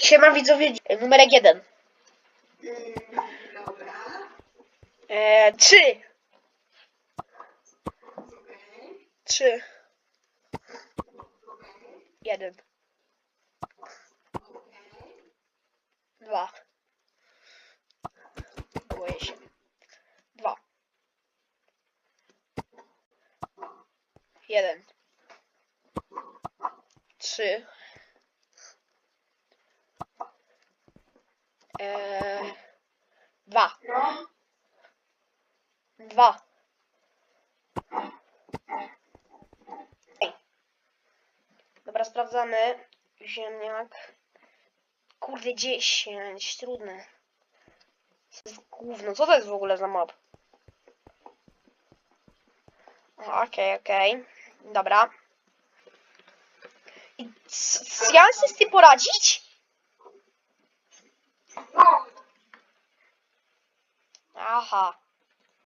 Siema widzowie, numerek jeden. Eee, trzy. Trzy. Jeden. Dwa. Boję się. Dwa. Jeden. Trzy. Eee, dwa. Dwa. Dobra, sprawdzamy. Ziemniak. Kurde, 10. Trudne. To jest gówno. Co to jest w ogóle za mob? Okej, okej. Dobra. I ja mam sobie z tym poradzić? 大家好。